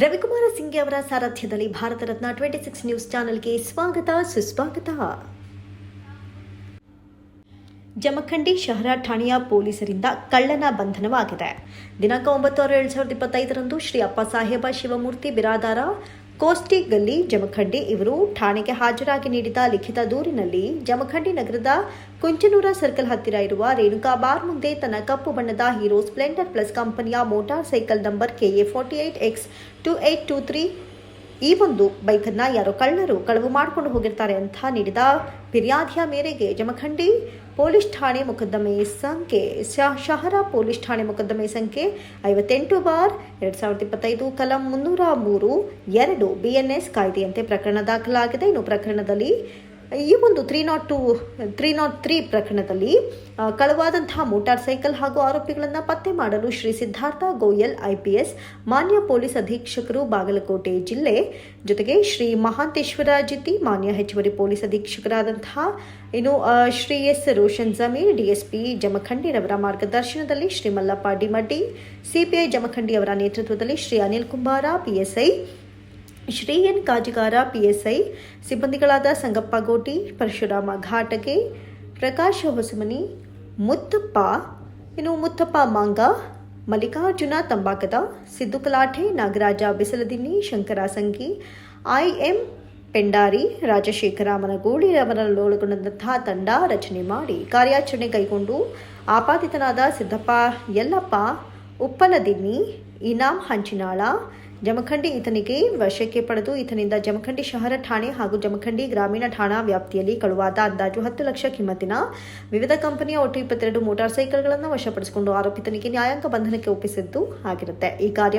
ರವಿಕುಮಾರ ಸಿಂಗ್ ಅವರ ಸಾರಥ್ಯದಲ್ಲಿ Bharat Ratna twenty six news ಚಾನೆಲ್ಗೆ ಸ್ವಾಗತ, ಸುಸ್ವಾಗತ. ಜಮಖಂಡಿ ಶಹರ ಠಾಣೆಯ ಪೊಲೀಸರಿಂದ ಕಳ್ಳನ ಬಂಧನವಾಗಿದೆ. ದಿನಾಂಕ ಒಂಬತ್ತು ಆರು ಎರಡು ಸಾವಿರದ ಇಪ್ಪತ್ತೈದರಂದು ಶ್ರೀ ಅಪ್ಪ ಸಾಹೇಬ ಶಿವಮೂರ್ತಿ ಬಿರಾದಾರ, ಕೋಸ್ಟಿ ಗಲ್ಲಿ ಜಮಖಂಡಿ ಇವರು ಠಾಣೆಗೆ ಹಾಜರಾಗಿ ನೀಡಿದ ಲಿಖಿತ ದೂರಿನಲ್ಲಿ ಜಮಖಂಡಿ ನಗರದ ಕುಂಚನೂರ ಸರ್ಕಲ್ ಹತ್ತಿರ ಇರುವ ರೇಣುಕಾ ಬಾರ್ ಮುಂದೆ ತನ್ನ ಕಪ್ಪು ಬಣ್ಣದ ಹೀರೋ ಸ್ಪ್ಲೆಂಡರ್ ಪ್ಲಸ್ ಕಂಪನಿಯ motorcycle number KA forty eight X two eight two three ಈ ಒಂದು ಬೈಕನ್ನ ಯಾರೋ ಕಳ್ಳರು ಕಳವು ಮಾಡಿಕೊಂಡು ಹೋಗಿರ್ತಾರೆ ಅಂತ ನೀಡಿದ ಫಿರ್ಯಾದಿಯ ಮೇರೆಗೆ ಜಮಖಂಡಿ ಪೊಲೀಸ್ ಠಾಣೆ ಮೊಕದ್ದಮೆ ಸಂಖ್ಯೆ ಶಹರ ಪೊಲೀಸ್ ಠಾಣೆ ಮೊಕದ್ದಮೆ ಸಂಖ್ಯೆ ಐವತ್ತೆಂಟು ಬಾರ್ ಎರಡು ಸಾವಿರದ ಇಪ್ಪತ್ತೈದು ಕಲಂ ಮುನ್ನೂರ ಮೂರು ಎರಡು ಬಿಎನ್ಎಸ್ ಕಾಯ್ದೆಯಂತೆ ಪ್ರಕರಣ ದಾಖಲಾಗಿದೆ. ಇನ್ನು ಪ್ರಕರಣದಲ್ಲಿ ಈ ಒಂದು three nought two three nought three ಪ್ರಕರಣದಲ್ಲಿ ಕಳವಾದಂತಹ ಮೋಟಾರ್ ಸೈಕಲ್ ಹಾಗೂ ಆರೋಪಿಗಳನ್ನು ಪತ್ತೆ ಮಾಡಲು ಶ್ರೀ ಸಿದ್ಧಾರ್ಥ ಗೋಯಲ್ ಐಪಿಎಸ್ ಮಾನ್ಯ ಪೊಲೀಸ್ ಅಧೀಕ್ಷಕರು ಬಾಗಲಕೋಟೆ ಜಿಲ್ಲೆ, ಜೊತೆಗೆ ಶ್ರೀ ಮಹಾಂತೇಶ್ವರ ಜಿತಿ, ಮಾನ್ಯ ಹೆಚ್ಚುವರಿ ಪೊಲೀಸ್ ಅಧೀಕ್ಷಕರಾದಂತಹ, ಇನ್ನು ಶ್ರೀ ಎಸ್ ರೋಷನ್ ಜಮೀರ್ ಡಿಎಸ್ಪಿ ಜಮಖಂಡಿರವರ ಮಾರ್ಗದರ್ಶನದಲ್ಲಿ ಶ್ರೀ ಮಲ್ಲಪ್ಪ ಡಿಮಡ್ಡಿ ಸಿಪಿಐ ಜಮಖಂಡಿ ಅವರ ನೇತೃತ್ವದಲ್ಲಿ Shri Anil Kumbara PSI Shri N Kajigara, PSI, ಸಿಬ್ಬಂದಿಗಳಾದ Sangappa Goti, Parashurama ಘಾಟಗೆ ಪ್ರಕಾಶ್ ಹೊಸಮನಿ, ಮುತ್ತಪ್ಪ, ಇನ್ನು ಮುತ್ತಪ್ಪ ಮಾಂಗ, ಮಲ್ಲಿಕಾರ್ಜುನ ತಂಬಾಕದ, ಸಿದ್ದು ಕಲಾಠೆ, ನಾಗರಾಜ ಬಿಸಲದಿನ್ನಿ, ಶಂಕರ ಸಂಗಿ, ಐಎಂ ಪೆಂಡಾರಿ, ರಾಜಶೇಖರ ಮನಗೂಳಿರವರನ್ನೊಳಗೊಂಡಂತಹ ತಂಡ ರಚನೆ ಮಾಡಿ ಕಾರ್ಯಾಚರಣೆ ಕೈಗೊಂಡು ಆಪಾದಿತನಾದ ಸಿದ್ದಪ್ಪ, ಯಲ್ಲಪ್ಪ ಉಪ್ಪಲದಿನ್ನಿ ಇನಾಮ್ ಹಂಚಿನಾಳ ಜಮಖಂಡಿ ಈತನಿಗೆ ವಶಕ್ಕೆ ಪಡೆದು ಈತನಿಂದ ಜಮಖಂಡಿ ಶಹರ ಠಾಣೆ ಹಾಗೂ ಜಮಖಂಡಿ ಗ್ರಾಮೀಣ ಠಾಣಾ ವ್ಯಾಪ್ತಿಯಲ್ಲಿ ಕಳುವಾದ ಅಂದಾಜು ಹತ್ತು ಲಕ್ಷ ಕಿಮ್ಮತ್ತಿನ ವಿವಿಧ ಕಂಪನಿಯ ಒಟ್ಟು ಇಪ್ಪತ್ತೆರಡು ಮೋಟಾರ್ ಸೈಕಲ್ಗಳನ್ನು ವಶಪಡಿಸಿಕೊಂಡು ಆರೋಪಿತನಿಗೆ ನ್ಯಾಯಾಂಗ ಬಂಧನಕ್ಕೆ ಒಪ್ಪಿಸಿದ್ದು ಆಗಿರುತ್ತೆ. ಈ ಕಾರ್ಯ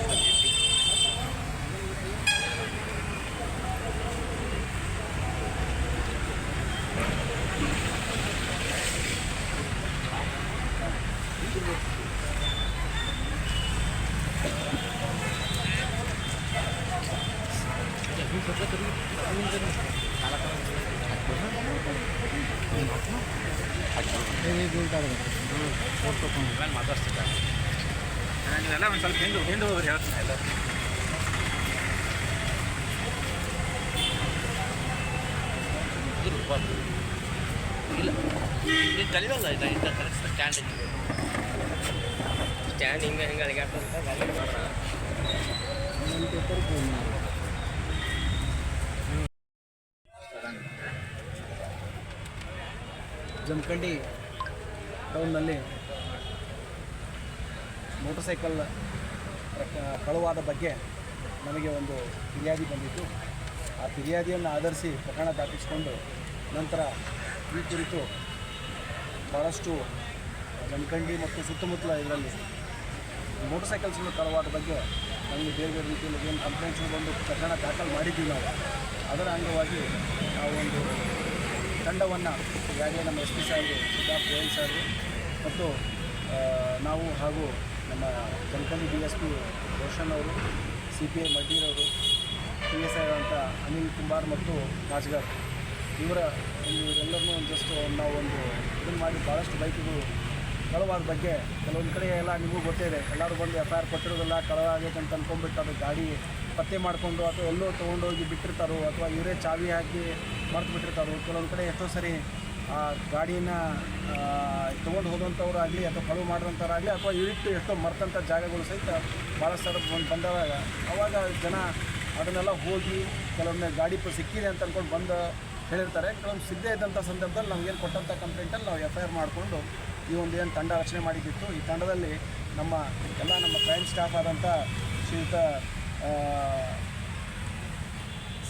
ಮಾತಾಡ್ತಿದ್ದ ನೀವೆಲ್ಲ ಒಂದು ಸ್ವಲ್ಪ ಹಿಂದೆ ಹಿಂದೆ ಹೋಗ್ರಿ ಹೇಳ್ತೀನಿ ಎಲ್ಲ ಇಲ್ಲ. ಇದು ಕಲಿಯಲ್ಲ ಇದು ಇಂಥ ಕರೆಕ್ಟ್ ಸ್ಟ್ಯಾಂಡ್ ಸ್ಟ್ಯಾಂಡ್ ಹಿಂಗೆ ಹಿಂಗೆ ಅಳಿಗಾಡ್ತಂತ ಗಾಡಿ ಮಾಡೋಣ ಜಮಖಂಡಿ ಟೌನ್ನಲ್ಲಿ ಮೋಟರ್ ಸೈಕಲ್ ಕಳುವಾದ ಬಗ್ಗೆ ನಮಗೆ ಒಂದು ಫಿರ್ಯಾದಿ ಬಂದಿತ್ತು. ಆ ಫಿರ್ಯಾದಿಯನ್ನು ಆಧರಿಸಿ ಪ್ರಕರಣ ದಾಖಲಿಸಿಕೊಂಡು ನಂತರ ಈ ಕುರಿತು ಭಾಳಷ್ಟು ಜಮಖಂಡಿ ಮತ್ತು ಸುತ್ತಮುತ್ತಲ ಇದರಲ್ಲಿ ಮೋಟರ್ ಸೈಕಲ್ಸನ್ನು ಕಳುವಾದ ಬಗ್ಗೆ ನಮಗೆ ಬೇರೆ ಬೇರೆ ರೀತಿಯಲ್ಲಿ ಏನು ಕಂಪ್ಲೇಂಟ್ಸ್ ಬಂದು ಪ್ರಕರಣ ದಾಖಲು ಮಾಡಿದ್ದೀವಿ ನಾವು. ಅದರ ಅಂಗವಾಗಿ ನಾವು ಒಂದು ತಂಡವನ್ನು ಈಗಾಗಲೇ ನಮ್ಮ ಎಸ್ ಪಿ ಸಾಹೇಬರು ಸಿದ್ಧಾರ್ಥ ಗೋಯಲ್ ಮತ್ತು ನಾವು ಹಾಗೂ ನಮ್ಮ Jamakhandi D S P Roshan ಅವರು, ಸಿ ಪಿ ಐ ಮಡ್ಡೀರವರು ಪಿ ಎಸ್ ಐ ಅಂತ ಅನಿಲ್ ಕುಮಾರ್ ಮತ್ತು ರಾಜ್ಗಾರ್. ಇವರ ಇವರೆಲ್ಲರನ್ನೂ ಜಸ್ಟ್ ನಾವು ಒಂದು ಇದನ್ನು ಮಾಡಿ ಭಾಳಷ್ಟು ಬೈಕ್ಗಳು ಕಳವಾದ ಬಗ್ಗೆ ಕೆಲವೊಂದು ಕಡೆ ಎಲ್ಲ ನಿಮಗೂ ಗೊತ್ತೇ ಇದೆ ಎಲ್ಲರೂ ಬಂದು ಎಫ್ ಐ ಆರ್ ಕೊಟ್ಟಿರೋದಿಲ್ಲ ಕಳವ ಆಗೈತೆ ಅಂದ್ಕೊಂಡ್ಬಿಟ್ಟು ಅದು ಗಾಡಿ ಪತ್ತೆ ಮಾಡಿಕೊಂಡು ಅಥವಾ ಎಲ್ಲೋ ತೊಗೊಂಡೋಗಿ ಬಿಟ್ಟಿರ್ತಾರೋ ಅಥವಾ ಇವರೇ ಚಾವಿ ಹಾಕಿ ಮರೆತು ಬಿಟ್ಟಿರ್ತಾರೋ, ಕೆಲವೊಂದು ಕಡೆ ಎಷ್ಟೋ ಸರಿ, ಆ, ಗಾಡಿನ ತೊಗೊಂಡು ಹೋದಂಥವ್ರು ಆಗಲಿ ಅಥವಾ ಕಳುವು ಮಾಡಿದಂಥವ್ರಾಗಲಿ ಅಥವಾ ಇವಿಟ್ಟು ಎಷ್ಟೋ ಮರ್ತಂಥ ಜಾಗಗಳು ಸಹಿತ ಭಾಳ ಸರ್ ಬಂದು, ಬಂದವಾಗ ಅವಾಗ ಜನ ಅದನ್ನೆಲ್ಲ ಹೋಗಿ ಕೆಲವೊಮ್ಮೆ ಗಾಡಿ ಸಿಕ್ಕಿದೆ ಅಂತ ಅಂದ್ಕೊಂಡು ಬಂದು ಹೇಳಿರ್ತಾರೆ. ಕೆಲವೊಂದು ಸಿಗದೇ ಇದ್ದಂಥ ಸಂದರ್ಭದಲ್ಲಿ ನಮಗೇನು ಕೊಟ್ಟಂಥ ಕಂಪ್ಲೇಂಟಲ್ಲಿ ನಾವು ಎಫ್ ಐ ಆರ್ ಮಾಡಿಕೊಂಡು ಈ ಒಂದು ಏನು ತಂಡ ರಚನೆ ಮಾಡಿದ್ದಿತ್ತು, ಈ ತಂಡದಲ್ಲಿ ನಮ್ಮ ಎಲ್ಲ ನಮ್ಮ ಕ್ರೈಮ್ ಸ್ಟಾಫ್ ಆದಂಥ ಶ್ರೀಯುತ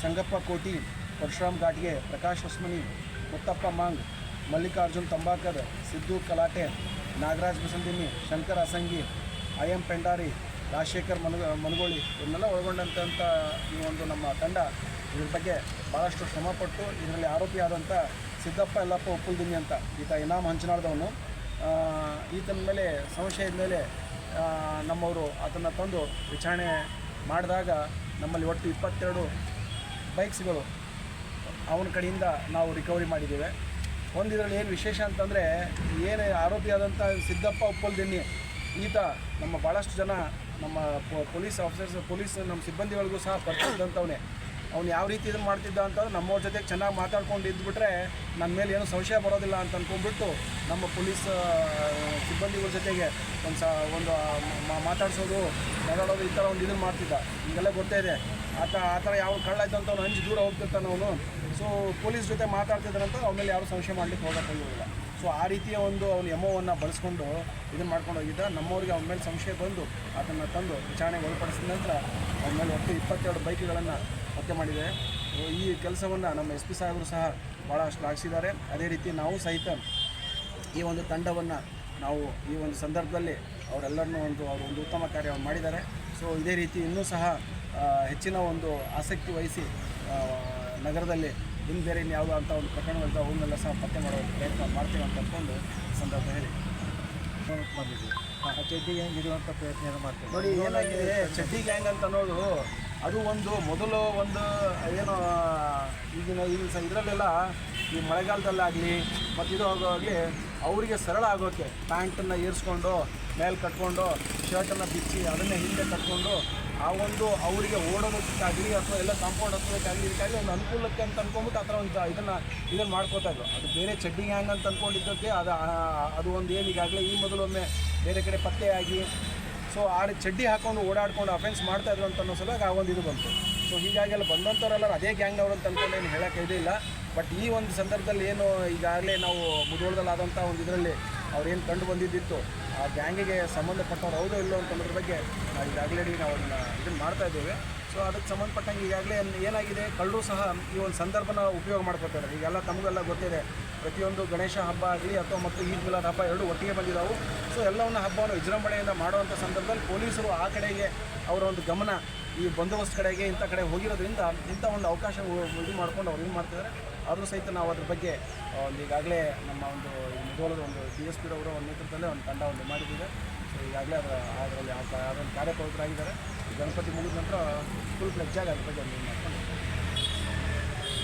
ಸಂಗಪ್ಪ ಕೋಟಿ, ಪರಶುರಾಮ್ ಘಾಟ್ಗೆ, ಪ್ರಕಾಶ್ ಹೊಸ್ಮನಿ, ಮುತ್ತಪ್ಪ ಮಾಂಗ್, ಮಲ್ಲಿಕಾರ್ಜುನ್ ತಂಬಾಕರ್, ಸಿದ್ದು ಕಲಾಟೆ, ನಾಗರಾಜ್ ಬಸಂದಿನಿ, ಶಂಕರ್ ಅಸಂಗಿ, ಐ ಎಂ ಪೆಂಡಾರಿ, ರಾಜಶೇಖರ್ ಮನಗ ಮನಗೋಳಿ ಇವನ್ನೆಲ್ಲ ಒಳಗೊಂಡಂಥ ಈ ಒಂದು ನಮ್ಮ ತಂಡ ಇದ್ರ ಬಗ್ಗೆ ಭಾಳಷ್ಟು ಶ್ರಮಪಟ್ಟು ಇದರಲ್ಲಿ ಆರೋಪಿಯಾದಂಥ ಸಿದ್ದಪ್ಪ ಎಲ್ಲಪ್ಪ ಒಪ್ಪುಲ್ದಿನಿ ಅಂತ ಈತ ಇನಾಮ್ ಹಂಚನಾಳದವನು. ಈತನ ಮೇಲೆ, ಸಂಶಯದ ಮೇಲೆ ನಮ್ಮವರು ಅದನ್ನು ತಂದು ವಿಚಾರಣೆ ಮಾಡಿದಾಗ ನಮ್ಮಲ್ಲಿ ಒಟ್ಟು ಇಪ್ಪತ್ತೆರಡು ಬೈಕ್ಸ್ಗಳು ಅವನ ಕಡೆಯಿಂದ ನಾವು ರಿಕವರಿ ಮಾಡಿದ್ದೇವೆ. ಒಂದು ಇದರಲ್ಲಿ ಏನು ವಿಶೇಷ ಅಂತಂದರೆ, ಏನು ಆರೋಪಿಯಾದಂಥ ಸಿದ್ದಪ್ಪ ಉಪ್ಪಲ್ದಿನ್ನಿ, ಈತ ನಮ್ಮ ಭಾಳಷ್ಟು ಜನ ನಮ್ಮ ಪೊಲೀಸ್ ಆಫೀಸರ್ಸ್, ಪೊಲೀಸ್ ನಮ್ಮ ಸಿಬ್ಬಂದಿಗಳಿಗೂ ಸಹ ಪರಿಚಯದಂಥವನೇ ಅವ್ನು ಯಾವ ರೀತಿ ಇದನ್ನು ಮಾಡ್ತಿದ್ದ ಅಂತಂದ್ರೆ ನಮ್ಮವ್ರ ಜೊತೆಗೆ ಚೆನ್ನಾಗಿ ಮಾತಾಡ್ಕೊಂಡು ಇದ್ದುಬಿಟ್ರೆ ನನ್ನ ಮೇಲೆ ಏನು ಸಂಶಯ ಬರೋದಿಲ್ಲ ಅಂತ ಅಂದ್ಕೊಂಡ್ಬಿಟ್ಟು ನಮ್ಮ ಪೊಲೀಸ್ ಸಿಬ್ಬಂದಿಗಳ ಜೊತೆಗೆ ಒಂದು ಸ, ಒಂದು ಮಾತಾಡಿಸೋದು ನಗಾಡೋದು ಈ ಥರ ಒಂದು ಇದನ್ನು ಮಾಡ್ತಿದ್ದ. ಈಗೆಲ್ಲ ಗೊತ್ತೇ ಇದೆ. ಆತ ಆ ಥರ ಯಾವ ಕಳ್ಳ ಅಂತ ಅವ್ನು ಹಂಚಿ ದೂರ ಹೋಗ್ತಿರ್ತಾನೆ ಅವನು. ಸೊ ಪೊಲೀಸ್ ಜೊತೆ ಮಾತಾಡ್ತಿದ್ದಾನಂತ ಅವ್ನ ಮೇಲೆ ಯಾರು ಸಂಶಯ ಮಾಡಲಿಕ್ಕೆ ಹೋಗೋಕ್ಕಾಗಿರಲಿಲ್ಲ ಸೊ ಆ ರೀತಿಯ ಒಂದು ಅವ್ನ ಎಮೋವನ್ನು ಬಳಸ್ಕೊಂಡು ಇದನ್ನು ಮಾಡ್ಕೊಂಡು ಹೋಗಿದ್ದ. ನಮ್ಮವ್ರಿಗೆ ಅವನ ಮೇಲೆ ಸಂಶಯ ಬಂದು ಅದನ್ನು ತಂದು ವಿಚಾರಣೆಗೆ ಒಳಪಡಿಸಿದ ನಂತರ ಅವನ ಮೇಲೆ ಒಟ್ಟು ಇಪ್ಪತ್ತೆರಡು ಬೈಕ್ಗಳನ್ನು ಹತ್ಯೆ ಮಾಡಿದ್ದಾರೆ ಸೊ ಈ ಕೆಲಸವನ್ನು ನಮ್ಮ ಎಸ್ ಪಿ ಸಾಹೇಬರು ಸಹ ಭಾಳ ಶ್ಲಾಘಿಸಿದ್ದಾರೆ ಅದೇ ರೀತಿ ನಾವು ಸಹಿತ ಈ ಒಂದು ತಂಡವನ್ನು ನಾವು ಈ ಒಂದು ಸಂದರ್ಭದಲ್ಲಿ ಅವರೆಲ್ಲರನ್ನೂ ಒಂದು ಅವರು ಒಂದು ಉತ್ತಮ ಕಾರ್ಯವನ್ನು ಮಾಡಿದ್ದಾರೆ. ಸೊ ಇದೇ ರೀತಿ ಇನ್ನೂ ಸಹ ಹೆಚ್ಚಿನ ಒಂದು ಆಸಕ್ತಿ ವಹಿಸಿ ನಗರದಲ್ಲಿ ಇನ್ನು ಬೇರೆ ಇನ್ಯಾವುದೋ ಅಂತ ಒಂದು ಪ್ರಕರಣಗಳಿಂದ ಅವನ್ನೆಲ್ಲ ಸಹ ಪತ್ತೆ ಮಾಡೋ ಪ್ರಯತ್ನ ಮಾಡ್ತೀವಿ ಅಂತ ಅಂದ್ಕೊಂಡು ಸಂದರ್ಭ ಹೇಳಿ ಮಾಡಿದ್ವಿ ಚಡ್ಡಿ ಗ್ಯಾಂಗ್ ಇರುವಂಥ ಪ್ರಯತ್ನ ಮಾಡ್ತೀವಿ ನೋಡಿ ಏನಾಗಿದೆ? ಚಡ್ಡಿ ಗ್ಯಾಂಗ್ ಅಂತ ಅನ್ನೋದು ಅದು ಒಂದು ಮೊದಲು ಒಂದು, ಏನು, ಈಗಿನ ಈ ಸ ಇದರಲ್ಲೆಲ್ಲ ಈ ಮಳೆಗಾಲದಲ್ಲಾಗಲಿ ಮತ್ತು ಇದು ಆಗೋವಾಗಲಿ ಅವರಿಗೆ ಸರಳ ಆಗೋಕ್ಕೆ ಪ್ಯಾಂಟನ್ನು ಏರಿಸ್ಕೊಂಡು ಮೇಲೆ ಕಟ್ಕೊಂಡು, ಶರ್ಟನ್ನು ಬಿಚ್ಚಿ ಅದನ್ನೇ ಹಿಂದೆ ಕಟ್ಕೊಂಡು ಆ ಒಂದು ಅವರಿಗೆ ಓಡೋದಕ್ಕಾಗಲಿ ಅಥವಾ ಎಲ್ಲ ಕಾಂಪೌಂಡ್ ಹತ್ತೋದಕ್ಕಾಗಲಿ ಇದಕ್ಕಾಗಲಿ ಒಂದು ಅನುಕೂಲಕ್ಕೆ ಅಂತ ಅಂದ್ಕೊಂಬಿಟ್ಟು ಆ ಥರ ಒಂದು ಇದನ್ನು ಇದನ್ನು ಮಾಡ್ಕೋತಾ ಇದ್ರು. ಅದು ಬೇರೆ ಚಡ್ಡಿ ಹ್ಯಾಂಗ್ ಅಂತ ಅಂದ್ಕೊಂಡಿದ್ದಕ್ಕೆ ಅದು ಅದು ಒಂದು ಏನು ಈಗಾಗಲೇ ಈ ಮೊದಲೊಮ್ಮೆ ಬೇರೆ ಕಡೆ ಪತ್ತೆಯಾಗಿ ಸೊ ಆ ಚಡ್ಡಿ ಹಾಕೊಂಡು ಓಡಾಡ್ಕೊಂಡು ಅಫೆನ್ಸ್ ಮಾಡ್ತಾ ಇದ್ರು ಅಂತ ಅನ್ನೋ ಸಲುವಾಗಿ ಆ ಒಂದು ಇದು ಬಂತು. ಸೊ ಹೀಗಾಗಿ ಅಲ್ಲಿ ಬಂದಂಥವರೆಲ್ಲ ಅದೇ ಗ್ಯಾಂಗ್ನವ್ರು ಅಂತ ಅನ್ಕೊಂಡು ಏನು ಹೇಳೋಕ್ಕೆ ಇದಿಲ್ಲ ಬಟ್ ಈ ಒಂದು ಸಂದರ್ಭದಲ್ಲಿ ಏನು ಈಗಾಗಲೇ ನಾವು ಮುಧೋಳದಲ್ಲಾದಂಥ ಒಂದು ಇದರಲ್ಲಿ ಅವ್ರೇನು ಕಂಡು ಬಂದಿದ್ದಿತ್ತು, ಆ ಗ್ಯಾಂಗಿಗೆ ಸಂಬಂಧಪಟ್ಟವ್ರು ಹೌದೋ ಇಲ್ಲೋ ಅಂತ ಅನ್ನೋದ್ರ ಬಗ್ಗೆ ನಾವು ಈಗಾಗಲೇ ನಾವು ಇದನ್ನು ಮಾಡ್ತಾ ಇದ್ದೇವೆ. ಸೊ ಅದಕ್ಕೆ ಸಂಬಂಧಪಟ್ಟಂಗೆ ಈಗಾಗಲೇ ಏನಾಗಿದೆ, ಕಳ್ಳರು ಸಹ ಈ ಒಂದು ಸಂದರ್ಭನ ಉಪಯೋಗ ಮಾಡ್ಕೊತಾರೆ ಈಗೆಲ್ಲ ತಮಗೆಲ್ಲ ಗೊತ್ತಿದೆ, ಪ್ರತಿಯೊಂದು ಗಣೇಶ ಹಬ್ಬ ಆಗಲಿ ಅಥವಾ ಮತ್ತು ಈದ್ ಮಿಲಾದ್ ಹಬ್ಬ ಎರಡು ಒಟ್ಟಿಗೆ ಬಂದಿದ್ದಾವೆ ಸೊ ಎಲ್ಲವನ್ನ ಹಬ್ಬವನ್ನು ವಿಜೃಂಭಣೆಯಿಂದ ಮಾಡುವಂಥ ಸಂದರ್ಭದಲ್ಲಿ ಪೊಲೀಸರು ಆ ಕಡೆಗೆ ಅವರ ಒಂದು ಗಮನ, ಈ ಬಂದೋಬಸ್ತ್ ಕಡೆಗೆ, ಇಂಥ ಕಡೆ ಹೋಗಿರೋದ್ರಿಂದ ಇಂಥ ಒಂದು ಅವಕಾಶ ಇದು ಮಾಡ್ಕೊಂಡು ಅವ್ರು ಏನು ಮಾಡ್ತಿದ್ದಾರೆ ಆದರೂ ಸಹಿತ ನಾವು ಅದ್ರ ಬಗ್ಗೆ ಒಂದು ಈಗಾಗಲೇ ನಮ್ಮ ಒಂದು ಮುಧೋಳದ ಒಂದು ಡಿ ಎಸ್ ಪಿರವರ ಒಂದು ನೇತೃತ್ವದಲ್ಲೇ ಒಂದು ತಂಡ ಒಂದು ಮಾಡಿದ್ದೀವಿ ಸೊ ಈಗಾಗಲೇ ಅದರ ಅದರಲ್ಲಿ ಅದರಲ್ಲಿ ಕಾರ್ಯಪ್ರವೃತ್ತರಾಗಿದ್ದಾರೆ. ಗಣಪತಿ ಮುಗಿದ ನಂತರ ಫುಲ್ ಫ್ಲೆಜ್ಜಾಗಿ ಅದ್ರ ಬಗ್ಗೆ ಒಂದು ಇದು ಮಾಡ್ಕೊಂಡು